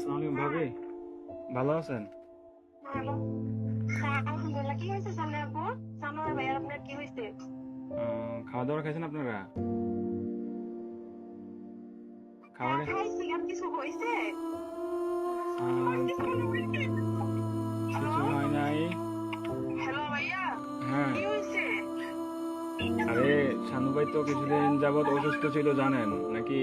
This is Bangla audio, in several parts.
আসসালামু আলাইকুম ভাবি। ভালো আছেন? হ্যাঁ আলহামদুলিল্লাহ। কি হয়েছে সামনে সামনে ভাইয়ার আপনার কি হয়েছে? খাওয়া দাওয়া খাইছেন আপনারা? খাওয়া হ্যাঁ, খাইছি আর কিছু হয়েছে? কিছু হয় নাই। হ্যালো ভাইয়া হ্যাঁ। কি হয়েছে? আরে শানু ভাই তো কিছুদিন যাবত অসুস্থ ছিল জানেন নাকি?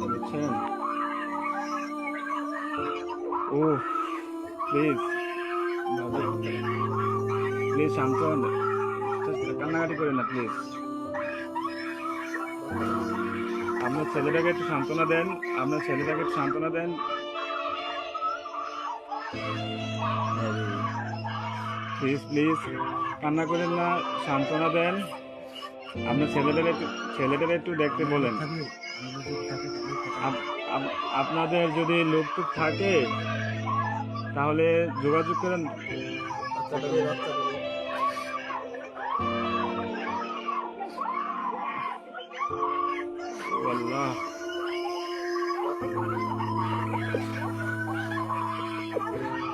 বুঝছেন ও প্লিজ প্লিজ শান্ত হন কান্নাকাটি করেন না প্লিজ আপনার ছেলেটাকে একটু সান্ত্বনা দেন আপনার ছেলেটাকে একটু সান্ত্বনা দেন প্লিজ প্লিজ কান্না করেন না সান্ত্বনা দেন আপনার ছেলেদের একটু ছেলেদের একটু দেখতে বলেন। আপ- আপ- আপনাদের যদি লোক টুক থাকে, তাহলে যোগাযোগ করেন।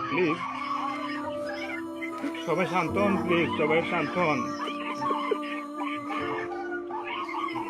প্লিজ সবাই শান্ত হন প্লিজ সবাই শান্ত হন।